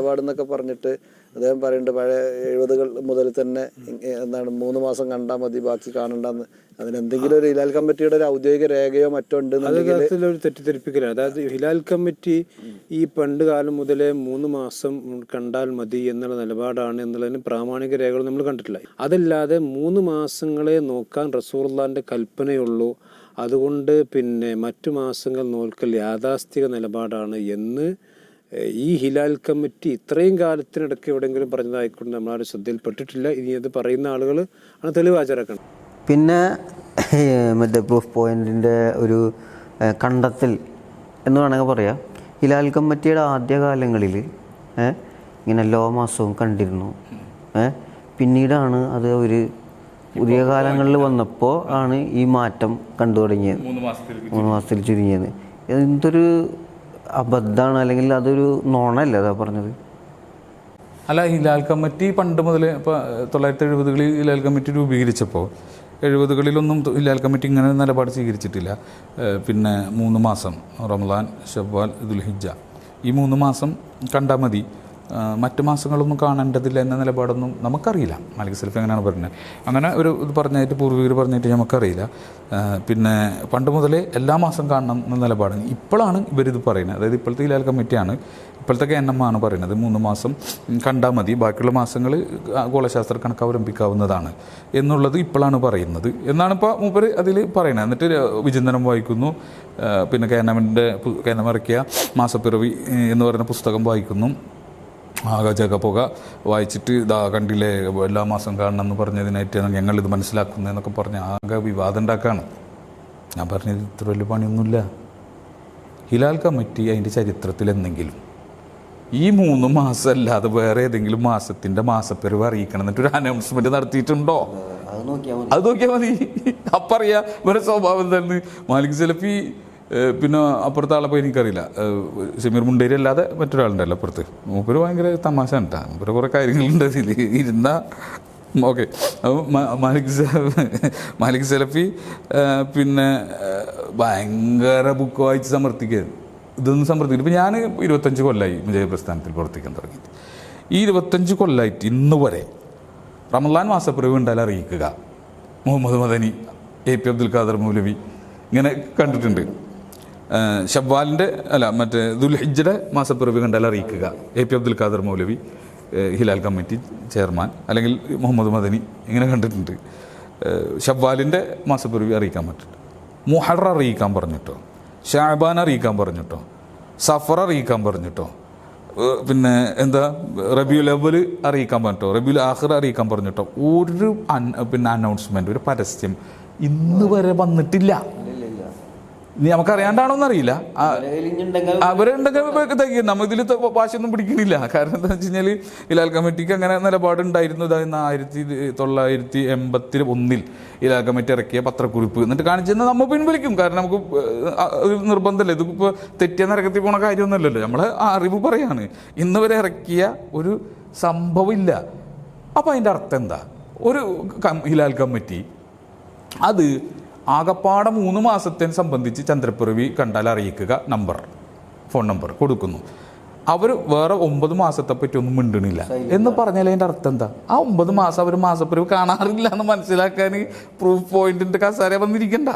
നിലപാടെന്നൊക്കെ പറഞ്ഞിട്ട് അദ്ദേഹം പറയുന്നുണ്ട് പഴയ എഴുപതുകൾ മുതൽ തന്നെ എന്താണ് മൂന്ന് മാസം കണ്ടാൽ മതി ബാക്കി കാണണ്ടെന്ന്. അതിനെന്തെങ്കിലും ഒരു ഹിലാൽ കമ്മിറ്റിയുടെ ഒരു ഔദ്യോഗിക രേഖയോ മറ്റോ ഉണ്ട് ഒരു തെറ്റിദ്ധരിപ്പിക്കലാണ്. അതായത് ഹിലാൽ കമ്മിറ്റി ഈ പണ്ട് കാലം മുതലേ മൂന്ന് മാസം കണ്ടാൽ മതി എന്നുള്ള നിലപാടാണ് എന്നുള്ളതിന് പ്രാമാണിക രേഖകൾ നമ്മൾ കണ്ടിട്ടില്ല. അതല്ലാതെ മൂന്ന് മാസങ്ങളെ നോക്കാൻ റസൂർലാന്റെ കൽപ്പനയുള്ളൂ. അതുകൊണ്ട് പിന്നെ മറ്റു മാസങ്ങൾ നോക്കൽ യാഥാസ്ഥിക നിലപാടാണ് എന്ന് ഈ ഹിലാൽ കമ്മിറ്റി ഇത്രയും കാലത്തിനിടയ്ക്ക് എവിടെയെങ്കിലും പറഞ്ഞതായിക്കൊണ്ട് നമ്മളാരും ശ്രദ്ധയിൽപ്പെട്ടിട്ടില്ല. ഇനി അത് പറയുന്ന ആളുകൾ ആണ് തെളിവ് ഹാജരാക്കണം. പിന്നെ മറ്റേ പ്രൂഫ് പോയിന്റിന്റെ ഒരു കണ്ടെത്തൽ എന്ന് വേണമെങ്കിൽ പറയാം. ഹിലാൽ കമ്മിറ്റിയുടെ ആദ്യകാലങ്ങളിൽ ഏഹ്, ഇങ്ങനെ എല്ലാ മാസവും കണ്ടിരുന്നു. പിന്നീടാണ് അത് ഒരു പുതിയ കാലങ്ങളിൽ വന്നപ്പോൾ ആണ് ഈ മാറ്റം കണ്ടു തുടങ്ങിയത്. മൂന്ന് മാസത്തിൽ ചുരുങ്ങിയത്. എന്തൊരു അബദ്ധമാണ് അല്ലെങ്കിൽ അതൊരു നോണല്ലേ അതാ പറഞ്ഞത്? അല്ല ഹിലാൽ കമ്മിറ്റി പണ്ട് മുതൽ ഇപ്പോൾ തൊള്ളായിരത്തി എഴുപതുകളിൽ ഹിലാൽ കമ്മിറ്റി രൂപീകരിച്ചപ്പോൾ എഴുപതുകളിലൊന്നും ഹിലാൽ കമ്മിറ്റി ഇങ്ങനെ നിലപാട് സ്വീകരിച്ചിട്ടില്ല. പിന്നെ മൂന്ന് മാസം റമദാൻ ഇദുൽ ദുൽഹിജ ഈ മൂന്ന് മാസം കണ്ടാൽ മതി. മറ്റ് മാസങ്ങളൊന്നും കാണേണ്ടതില്ല എന്ന നിലപാടൊന്നും നമുക്കറിയില്ല. മാലിക് സെൽഫ് എങ്ങനെയാണ് പറഞ്ഞത്? അങ്ങനെ ഒരു ഇത് പറഞ്ഞായിട്ട് പൂർവികർ പറഞ്ഞിട്ട് നമുക്കറിയില്ല. പിന്നെ പണ്ട് മുതലേ എല്ലാ മാസം കാണണം എന്ന നിലപാടാണ്. ഇപ്പോഴാണ് ഇവരിത് പറയുന്നത്. അതായത് ഇപ്പോഴത്തെ ഹിലാൽ കമ്മിറ്റിയാണ് ഇപ്പോഴത്തെ കെ എൻ എം ആണ് പറയുന്നത്. മൂന്ന് മാസം കണ്ടാൽ മതി. ബാക്കിയുള്ള മാസങ്ങൾ ഗോളശാസ്ത്ര കണക്ക് അവലംബിക്കാവുന്നതാണ് എന്നുള്ളത് ഇപ്പോഴാണ് പറയുന്നത്. എന്നാണ് ഇപ്പോൾ മൂപ്പർ അതിൽ പറയുന്നത് എന്നിട്ട് വിചിന്തനം വായിക്കുന്നു. പിന്നെ കെ എൻ എമ്മിന്റെ കെ എൻ എം ഇറക്കിയ മാസപ്പിറവി എന്ന് പറയുന്ന പുസ്തകം വായിക്കുന്നു. ആകെ ജഗപുക വായിച്ചിട്ട് ഇതാ കണ്ടില്ലേ എല്ലാ മാസം കാണണം എന്ന് പറഞ്ഞതിനായിട്ട് ഞങ്ങളിത് മനസ്സിലാക്കുന്നതെന്നൊക്കെ പറഞ്ഞ് ആകെ വിവാദം ഉണ്ടാക്കുകയാണ് ഞാൻ പറഞ്ഞത് ഇത്ര വലിയ പണിയൊന്നുമില്ല. ഹിലാൽ കമ്മിറ്റി അതിന്റെ ചരിത്രത്തിൽ എന്തെങ്കിലും ഈ മൂന്ന് മാസം അല്ലാതെ വേറെ ഏതെങ്കിലും മാസത്തിന്റെ മാസപ്പിറവ് അറിയിക്കണം എന്നിട്ട് ഒരു അനൗൺസ്മെന്റ് നടത്തിയിട്ടുണ്ടോ? അത് നോക്കിയാൽ മതി. അപ്പറിയാ വേറെ സ്വഭാവം തന്നെ മാലിക് സെലഫി പിന്നെ അപ്പുറത്തെ ആളെ പോയി എനിക്കറിയില്ല. ഷമീർ മുണ്ടേരി അല്ലാതെ മറ്റൊരാളുണ്ടല്ലോ അപ്പുറത്ത്. മൂപ്പര് ഭയങ്കര തമാശ ഉണ്ടാ മൂപ്പര് കുറേ കാര്യങ്ങളുണ്ട് അതിൽ ഇരുന്ന ഓക്കെ. മാലിക് മാലിക് സെലഫി പിന്നെ ഭയങ്കര ബുക്ക് വായിച്ച് സമർത്ഥിക്കുകയായിരുന്നു. ഇതൊന്നും സമൃദ്ധിക്കില്ല ഇപ്പം ഞാൻ ഇരുപത്തഞ്ച് കൊല്ലമായി വിജയ പ്രസ്ഥാനത്തിൽ പ്രവർത്തിക്കാൻ തുടങ്ങി ഈ ഇരുപത്തഞ്ച് കൊല്ലമായിട്ട് ഇന്ന് വരെ റമലാൻ മാസപ്പിറവ് ഉണ്ടായാലും അറിയിക്കുക. മുഹമ്മദ് മദനി എ പി അബ്ദുൽ ഖാദർ മൗലവി ഇങ്ങനെ കണ്ടിട്ടുണ്ട്. ഷവ്വാലിന്റെ അല്ല മറ്റേ ദുൽഹിജ്ജയുടെ മാസപ്പിറവി കണ്ടാൽ അറിയിക്കുക. A P Abdul Khader Maulavi Hilal committee chairman അല്ലെങ്കിൽ മുഹമ്മദ് മദനി ഇങ്ങനെ കണ്ടിട്ടുണ്ട്. ഷവ്വാലിന്റെ മാസപ്പിറവി അറിയിക്കാൻ പറ്റും മുഹറ അറിയിക്കാൻ പറഞ്ഞിട്ടോ? ഷാബാൻ അറിയിക്കാൻ പറഞ്ഞിട്ടോ? സഫർ അറിയിക്കാൻ പറഞ്ഞിട്ടോ? പിന്നെ എന്താ റബിയുൽ അവൽ അറിയിക്കാൻ പറഞ്ഞിട്ടോ? റബിയുൽ ആഖിർ അറിയിക്കാൻ പറഞ്ഞിട്ടോ? ഒരു പിന്നെ അനൗൺസ്മെന്റ് ഒരു പരസ്യം ഇന്ന് വരെ വന്നിട്ടില്ല. ഇനി നമുക്കറിയാണ്ടാണോന്ന് അറിയില്ല. ആ, അവരുണ്ടെങ്കിൽ തയ്ക്കും നമ്മ ഇതിൽ വാശിയൊന്നും പിടിക്കണില്ല. കാരണം എന്താ വെച്ച് കഴിഞ്ഞാൽ ഇലാൽ കമ്മിറ്റിക്ക് അങ്ങനെ നിലപാടുണ്ടായിരുന്നു. ഇതായിരുന്നു ആയിരത്തി തൊള്ളായിരത്തി എൺപത്തി ഒന്നിൽ ഇലാൽ കമ്മിറ്റി ഇറക്കിയ പത്രക്കുറിപ്പ്. എന്നിട്ട് കാണിച്ചെന്ന് നമ്മൾ പിൻവലിക്കും. കാരണം നമുക്ക് നിർബന്ധമല്ല ഇതിപ്പോൾ തെറ്റിയ ഇറക്കത്തി പോണ കാര്യമൊന്നുമല്ലല്ലോ. നമ്മൾ അറിവ് പറയാണ്. ഇന്ന് വരെ ഇറക്കിയ ഒരു സംഭവമില്ല അപ്പോൾ അതിന്റെ അർത്ഥം എന്താ? ഒരു ഹിലാൽ കമ്മിറ്റി അത് ആകപ്പാടെ മൂന്ന് മാസത്തെ സംബന്ധിച്ച് ചന്ദ്രപ്പിറവി കണ്ടാൽ അറിയിക്കുക. നമ്പർ ഫോൺ നമ്പർ കൊടുക്കുന്നു. അവർ വേറെ ഒമ്പത് മാസത്തെ പറ്റി ഒന്നും മിണ്ടണില്ല. എന്ന് പറഞ്ഞാൽ അതിന്റെ അർത്ഥം എന്താ? ആ ഒമ്പത് മാസം അവർ മാസപ്പിറവി കാണാറില്ല എന്ന് മനസ്സിലാക്കാൻ പ്രൂഫ് പോയിന്റിന്റെ കസാര വന്നിരിക്കണ്ട.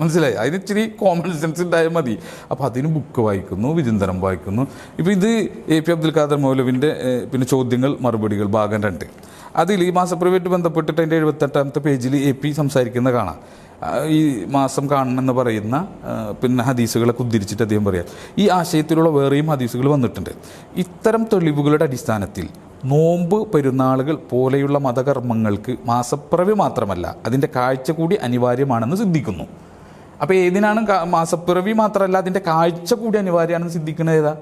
മനസ്സിലായി? അതിന് ഇച്ചിരി കോമൺ സെൻസ് ഉണ്ടായാൽ മതി. അപ്പോൾ അതിന് ബുക്ക് വായിക്കുന്നു വിചിന്തനം വായിക്കുന്നു. ഇപ്പോൾ ഇത് എ പി അബ്ദുൽ ഖാദർ മൗലവിന്റെ പിന്നെ ചോദ്യങ്ങൾ മറുപടികൾ ഭാഗം രണ്ട്. അതിൽ ഈ മാസപ്പിറവിയായിട്ട് ബന്ധപ്പെട്ടിട്ട് അതിന്റെ എഴുപത്തെട്ടാമത്തെ പേജിൽ എ പി സംസാരിക്കുന്ന കാണാം. ഈ മാസം കാണണമെന്ന് പറയുന്ന പിന്നെ ഹദീസുകളൊക്കെ ഉദ്ധരിച്ചിട്ട് അദ്ദേഹം പറയാം ഈ ആശയത്തിലുള്ള വേറെയും ഹദീസുകൾ വന്നിട്ടുണ്ട്. ഇത്തരം തെളിവുകളുടെ അടിസ്ഥാനത്തിൽ നോമ്പ് പെരുന്നാളുകൾ പോലെയുള്ള മതകർമ്മങ്ങൾക്ക് മാസപ്പിറവി മാത്രമല്ല അതിന്റെ കാഴ്ച കൂടി അനിവാര്യമാണെന്ന് സിദ്ധിക്കുന്നു. അപ്പോൾ ഏതിനാണ് മാസപ്പിറവി മാത്രമല്ല അതിന്റെ കാഴ്ച കൂടി അനിവാര്യമാണെന്ന് സിദ്ധിക്കുന്നത് ഏതാ?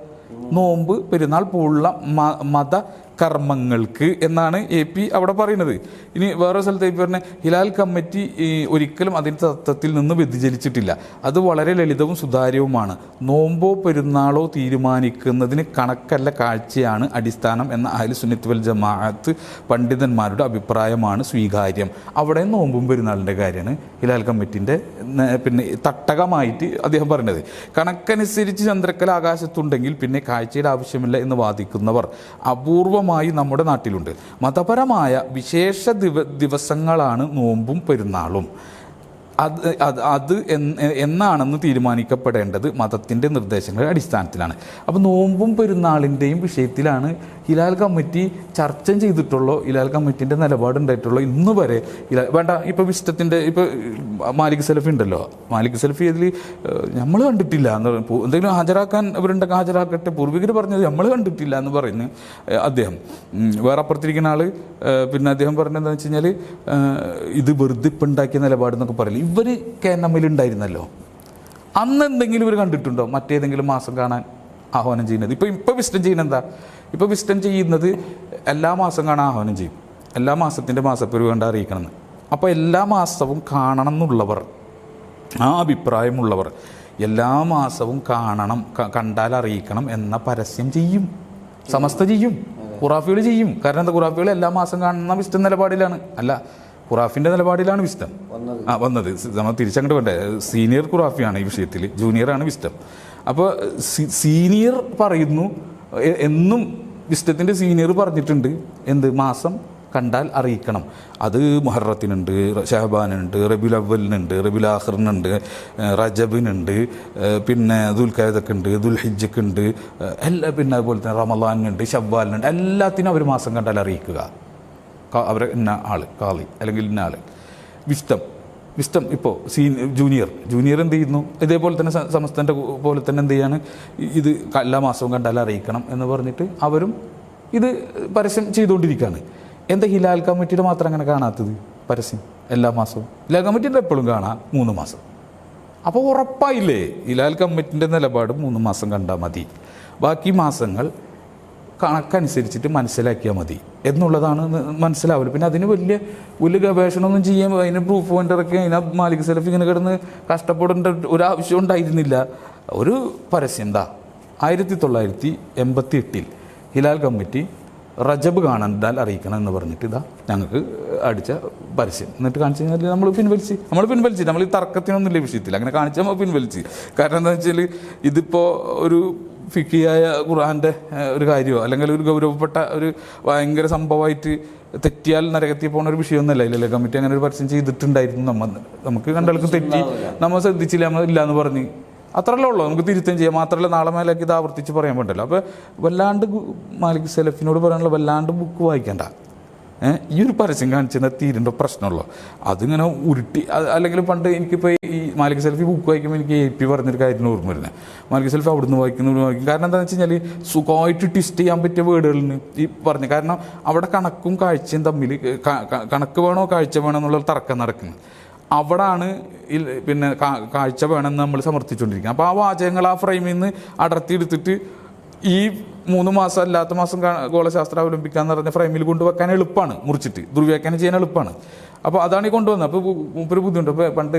നോമ്പ് പെരുന്നാൾ പോലുള്ള മത കർമ്മങ്ങൾക്ക് എന്നാണ് എ പി അവിടെ പറയുന്നത്. ഇനി വേറെ സ്ഥലത്ത് എ പി പറഞ്ഞ ഹിലാൽ കമ്മിറ്റി ഒരിക്കലും അതിന്റെ തത്വത്തിൽ നിന്ന് വ്യതിചലിച്ചിട്ടില്ല. അത് വളരെ ലളിതവും സുതാര്യവുമാണ്. നോമ്പോ പെരുന്നാളോ തീരുമാനിക്കുന്നതിന് കണക്കല്ല കാഴ്ചയാണ് അടിസ്ഥാനം എന്ന അഹ്ലു സുന്നത്ത് വൽ ജമാഅത്ത് പണ്ഡിതന്മാരുടെ അഭിപ്രായമാണ് സ്വീകാര്യം. അവിടെ നോമ്പും പെരുന്നാളിന്റെ കാര്യമാണ് ഹിലാൽ കമ്മിറ്റിന്റെ പിന്നെ തട്ടകമായിട്ട് അദ്ദേഹം പറഞ്ഞത്. കണക്കനുസരിച്ച് ചന്ദ്രക്കല ആകാശത്തുണ്ടെങ്കിൽ പിന്നെ കാഴ്ചയുടെ ആവശ്യമില്ല എന്ന് വാദിക്കുന്നവർ. അപൂർവമായി നമ്മുടെ നാട്ടിലുണ്ട്. മതപരമായ വിശേഷ ദിവ ദിവസങ്ങളാണ് നോമ്പും പെരുന്നാളും. അത് അത് അത് എന്നാണെന്ന് തീരുമാനിക്കപ്പെടേണ്ടത് മതത്തിന്റെ നിർദ്ദേശങ്ങളുടെ അടിസ്ഥാനത്തിലാണ്. അപ്പോൾ നോമ്പും പെരുന്നാളിന്റെയും വിഷയത്തിലാണ് ഹിലാൽ കമ്മിറ്റി ചർച്ച ചെയ്തിട്ടുള്ളോ. ഹിലാൽ കമ്മിറ്റിന്റെ നിലപാടുണ്ടായിട്ടുള്ളോ. ഇന്ന് വരെ ഹിലാൽ വേണ്ട ഇപ്പോൾ വിഷ്ടത്തിന്റെ ഇപ്പോൾ മാലിക് സലഫി ഉണ്ടല്ലോ. മാലിക് സെൽഫി അതിൽ നമ്മൾ കണ്ടിട്ടില്ല എന്ന്. എന്തെങ്കിലും ഹാജരാക്കാൻ ഇവരുണ്ടെങ്കിൽ ഹാജരാക്കട്ടെ. പൂർവികർ പറഞ്ഞത് നമ്മൾ കണ്ടിട്ടില്ല എന്ന് പറയുന്നു അദ്ദേഹം. വേറെ അപ്പുറത്തിരിക്കുന്ന ആൾ പിന്നെ അദ്ദേഹം പറഞ്ഞതെന്ന് വെച്ച് കഴിഞ്ഞാൽ ഇത് വെറുതെ ഇപ്പം ഉണ്ടാക്കിയ നിലപാടെന്നൊക്കെ പറയില്ല? ഇവർ കെ എൻ എമ്മിൽ ഉണ്ടായിരുന്നല്ലോ. അന്ന് എന്തെങ്കിലും ഇവർ കണ്ടിട്ടുണ്ടോ? മറ്റേതെങ്കിലും മാസം കാണാൻ ആഹ്വാനം ചെയ്യുന്നത്? ഇപ്പോൾ ഇപ്പോൾ വിസ്റ്റം ചെയ്യുന്നത് എന്താ? ഇപ്പോൾ വിസ്റ്റം ചെയ്യുന്നത് എല്ലാ മാസം കാണാൻ ആഹ്വാനം ചെയ്യും. എല്ലാ മാസത്തിന്റെ മാസപ്പിരിവ് കണ്ട് അറിയിക്കണമെന്ന്. അപ്പോൾ എല്ലാ മാസവും കാണണം എന്നുള്ളവർ ആ അഭിപ്രായമുള്ളവർ എല്ലാ മാസവും കാണണം കണ്ടാൽ അറിയിക്കണം എന്ന പരസ്യം ചെയ്യും. സമസ്ത ചെയ്യും. ഖുറാഫികൾ ചെയ്യും. കാരണം എന്താ? ഖുറാഫികൾ എല്ലാ മാസം കാണുന്ന വിസ്റ്റം നിലപാടിലാണ്. അല്ല ഖുറാഫിന്റെ നിലപാടിലാണ് വിസ്റ്റം ആ വന്നത്. നമ്മൾ തിരിച്ചങ്ങോട്ട് വേണ്ടേ സീനിയർ ഖുറാഫിയാണ് ഈ വിഷയത്തിൽ ജൂനിയറാണ് വിസ്റ്റം അപ്പോൾ സീനിയർ പറയുന്നു എന്നും വിസ്റ്റത്തിന്റെ സീനിയർ പറഞ്ഞിട്ടുണ്ട്. എന്ത്? മാസം കണ്ടാൽ അറിയിക്കണം. അത് മുഹറത്തിനുണ്ട് ഷഹബാനുണ്ട് റബിൽ അവലിനുണ്ട് റബിൽ ആഹ്റിനുണ്ട് റജബിനുണ്ട് പിന്നെ ദുൽഖായതൊക്കെ ഉണ്ട് ദുൽഹിജക്ക് എല്ലാ പിന്നെ അതുപോലെ തന്നെ റമലാനുണ്ട് ഷവ്വാലിനുണ്ട് എല്ലാത്തിനും അവർ മാസം കണ്ടാൽ അറിയിക്കുക. അവരെ ഇന്ന ആൾ കാളി അല്ലെങ്കിൽ ഇന്ന ആൾ വിസ്തം വിസ്തം ഇപ്പോൾ സീ ജൂനിയർ. ജൂനിയർ എന്ത് ചെയ്യുന്നു? ഇതേപോലെ തന്നെ സംസ്ഥാനത്തെ പോലെ തന്നെ എന്ത് ചെയ്യാണ്? ഇത് എല്ലാ മാസവും കണ്ടാൽ അറിയിക്കണം എന്ന് പറഞ്ഞിട്ട് അവരും ഇത് പരസ്യം ചെയ്തുകൊണ്ടിരിക്കുകയാണ്. എന്താ ഹിലാൽ കമ്മിറ്റിയുടെ മാത്രം അങ്ങനെ കാണാത്തത്? പരസ്യം എല്ലാ മാസവും. ഹിലാൽ കമ്മിറ്റിന്റെ എപ്പോഴും കാണാം? മൂന്ന് മാസം. അപ്പോൾ ഉറപ്പായില്ലേ? ഹിലാൽ കമ്മിറ്റിന്റെ നിലപാട് മൂന്ന് മാസം കണ്ടാൽ മതി. ബാക്കി മാസങ്ങൾ കണക്കനുസരിച്ചിട്ട് മനസ്സിലാക്കിയാൽ മതി. എന്നുള്ളതാണ് മനസ്സിലാവില്ല പിന്നെ അതിന് വലിയ വലിയ ഗവേഷണമൊന്നും ചെയ്യാൻ അതിന് പ്രൂഫ് പോയിന്റ് ഇറക്കി അതിനെ മാലിക് സെലഫ് ഇങ്ങനെ കിടന്ന് കഷ്ടപ്പെടേണ്ട ഒരു ആവശ്യം ഉണ്ടായിരുന്നില്ല. ഒരു പരസ്യം എന്താ ആയിരത്തി തൊള്ളായിരത്തി എൺപത്തി എട്ടിൽ ഹിലാൽ കമ്മിറ്റി റജബ് കാണാൻ അറിയിക്കണം എന്ന് പറഞ്ഞിട്ട് ഇതാ ഞങ്ങൾക്ക് അടിച്ച പരസ്യം. എന്നിട്ട് കാണിച്ചു കഴിഞ്ഞാൽ നമ്മൾ പിൻവലിച്ച് നമ്മൾ പിൻവലിച്ച് നമ്മൾ ഈ തർക്കത്തിനൊന്നുമില്ല വിഷയത്തിൽ അങ്ങനെ കാണിച്ചാൽ നമ്മൾ പിൻവലിച്ച്. കാരണം എന്താ വെച്ചാൽ ഇതിപ്പോൾ ഒരു ഫിക്കിയായ ഖുർആാന്റെ ഒരു കാര്യമോ? അല്ലെങ്കിൽ ഒരു ഗൗരവപ്പെട്ട ഒരു ഭയങ്കര സംഭവമായിട്ട് തെറ്റിയാൽ നരകത്തിൽ പോകുന്ന ഒരു വിഷയമൊന്നുമല്ല. ഇല്ലല്ലേ കമ്മിറ്റി അങ്ങനെ ഒരു പരസ്യം ചെയ്തിട്ടുണ്ടായിരുന്നു. നമ്മൾ നമുക്ക് കണ്ടാൾക്കും തെറ്റി. നമ്മൾ ശ്രദ്ധിച്ചില്ല നമ്മൾ ഇല്ല എന്ന് പറഞ്ഞ്. അത്രയല്ലേ ഉള്ളൂ. നമുക്ക് തിരുത്തം ചെയ്യാം. മാത്രമല്ല നാളെ മേലേക്ക് ഇത് ആവർത്തിച്ച് പറയാൻ പറ്റില്ല. അപ്പോൾ വല്ലാണ്ട് മാലിക് സെലഫിനോട് പറയാനുള്ള വല്ലാണ്ട് ബുക്ക് വായിക്കണ്ട. ഈ ഒരു പരസ്യം കാണിച്ചാൽ തീരേണ്ട പ്രശ്നമുള്ളൂ. അതിങ്ങനെ ഉരുട്ടി അല്ലെങ്കിൽ പണ്ട് എനിക്കിപ്പോൾ ഈ മാലിക് സെൽഫി ബുക്ക് വായിക്കുമ്പോൾ എനിക്ക് എ പി പറഞ്ഞൊരു കാര്യത്തിന് ഓർമ്മ വരുന്നത് മാലിക് സെൽഫി അവിടെ നിന്ന് വായിക്കുന്നു. വായിക്കും കാരണം എന്താണെന്ന് വെച്ച് കഴിഞ്ഞാൽ സുഖമായിട്ട് ട്വിസ്റ്റ് ചെയ്യാൻ പറ്റിയ വേർഡുകളിന് ഈ പറഞ്ഞു കാരണം അവിടെ കണക്കും കാഴ്ചയും തമ്മിൽ കണക്ക് വേണോ കാഴ്ച വേണോ എന്നുള്ള തർക്കം നടക്കുന്നത് അവിടാണ് പിന്നെ കാഴ്ച വേണമെന്ന് നമ്മൾ സമർത്ഥിച്ചുകൊണ്ടിരിക്കുന്നത് അപ്പോൾ ആ വാചകങ്ങൾ ആ ഫ്രെയിമിൽ നിന്ന് അടർത്തി എടുത്തിട്ട് ഈ മൂന്ന് മാസം അല്ലാത്ത മാസം ഗോളശാസ്ത്രം അവലംബിക്കാന്ന് പറഞ്ഞ ഫ്രെയിമിൽ കൊണ്ടുവെക്കാൻ എളുപ്പമാണ് മുറിച്ചിട്ട്. ദുർവ്യാഖ്യാനം ചെയ്യാൻ എളുപ്പമാണ് അപ്പോൾ അതാണ് ഈ കൊണ്ടുവന്നത്. അപ്പോൾ മൂപ്പര് ബുദ്ധിമുട്ട്. അപ്പോൾ പണ്ട്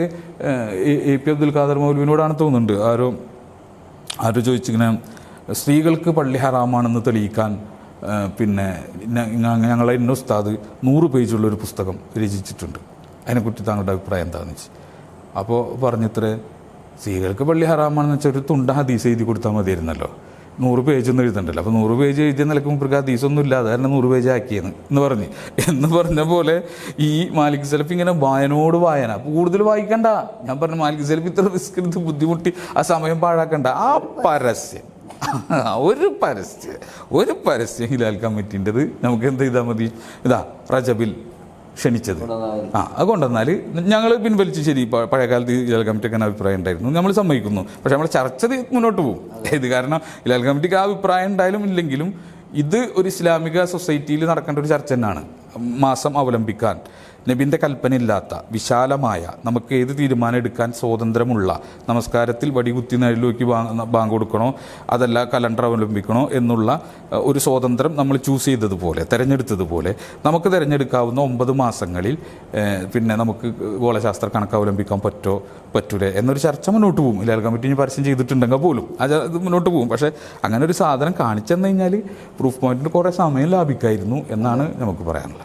എ- പി അബ്ദുൽ ഖാദർ മൗലവിനോടാണ് തോന്നുന്നുണ്ട്. ആരോ ആരോ ചോദിച്ചിങ്ങനെ സ്ത്രീകൾക്ക് പള്ളി ഹറാമാണെന്ന് തെളിയിക്കാൻ പിന്നെ ഞങ്ങളെ ഇന്ന ഉസ്താദ് നൂറ് പേജുള്ള ഒരു പുസ്തകം രചിച്ചിട്ടുണ്ട്. അതിനെക്കുറിച്ച് താങ്കളുടെ അഭിപ്രായം എന്താണെന്ന് വെച്ച്. അപ്പോൾ പറഞ്ഞിത്ര സ്ത്രീകൾക്ക് പള്ളി ഹറാമാണെന്ന് വെച്ചാൽ ഒരു തുണ്ട ഹദീസ് എഴുതി കൊടുത്താൽ മതിയായിരുന്നല്ലോ. നൂറ് പേജ് ഒന്നും എഴുതണ്ടല്ലോ. അപ്പോൾ നൂറ് പേജ് എഴുതിയ നിലയ്ക്ക് മുമ്പ് ഹദീസൊന്നും ഇല്ല അതായിരുന്നു നൂറ് പേജ് ആക്കിയെന്ന് എന്ന് പറഞ്ഞ്. എന്ന് പറഞ്ഞ പോലെ ഈ മാലിക് സെൽഫ് ഇങ്ങനെ വായനോട് വായന. അപ്പോൾ കൂടുതൽ വായിക്കണ്ട. ഞാൻ പറഞ്ഞു മാലിക് സെൽഫ് ഇത്ര റിസ്ക് എടുത്ത് ബുദ്ധിമുട്ടി ആ സമയം പാഴാക്കണ്ട. ആ പരസ്യം. ഒരു പരസ്യം. ഒരു പരസ്യം ഹിലാൽ കമ്മിറ്റിന്റെത്. നമുക്ക് എന്ത് ചെയ്താൽ മതി? ഇതാ റജബിൽ ക്ഷണിച്ചത് ആ അത് കൊണ്ടുവന്നാൽ ഞങ്ങൾ പിൻവലിച്ച് ശരി പഴയകാലത്ത് ഹിലാൽ കമ്മിറ്റിക്ക് അങ്ങനെ അഭിപ്രായം ഉണ്ടായിരുന്നു. നമ്മൾ സമ്മതിക്കുന്നു. പക്ഷെ നമ്മൾ ചർച്ച മുന്നോട്ട് പോകും. ഇത് കാരണം? ഇലൽ കമ്മിറ്റിക്ക് ആ അഭിപ്രായം ഉണ്ടായാലും ഇല്ലെങ്കിലും ഇത് ഒരു ഇസ്ലാമിക സൊസൈറ്റിയിൽ നടക്കേണ്ട ഒരു ചർച്ച തന്നെയാണ്. മാസം അവലംബിക്കാൻ. നബിന്റെ കൽപ്പനയില്ലാത്ത വിശാലമായ നമുക്ക് ഏത് തീരുമാനം എടുക്കാൻ സ്വാതന്ത്ര്യമുള്ള നമസ്കാരത്തിൽ വടികുത്തി നിഴലിലേക്ക് ബാങ്ക് കൊടുക്കണോ അതല്ല കലണ്ടർ അവലംബിക്കണോ എന്നുള്ള ഒരു സ്വാതന്ത്ര്യം നമ്മൾ ചൂസ് ചെയ്തതുപോലെ തിരഞ്ഞെടുത്തതുപോലെ നമുക്ക് തിരഞ്ഞെടുക്കാവുന്ന ഒമ്പത് മാസങ്ങളിൽ പിന്നെ നമുക്ക് ഗോളശാസ്ത്ര കണക്ക് അവലംബിക്കാൻ പറ്റോ പറ്റൂലേ എന്നൊരു ചർച്ച മുന്നോട്ട് പോകും. ഇല്ലാൽ കമ്മിറ്റി ഇനി പരസ്യം ചെയ്തിട്ടുണ്ടെങ്കിൽ പോലും അത് മുന്നോട്ട് പോകും. പക്ഷേ അങ്ങനെ ഒരു സാധനം കാണിച്ചെന്ന് കഴിഞ്ഞാൽ പ്രൂഫ് പോയിന്റിന് കുറേ സമയം ലാഭിക്കായിരുന്നു എന്നാണ് നമുക്ക് പറയാനുള്ളത്.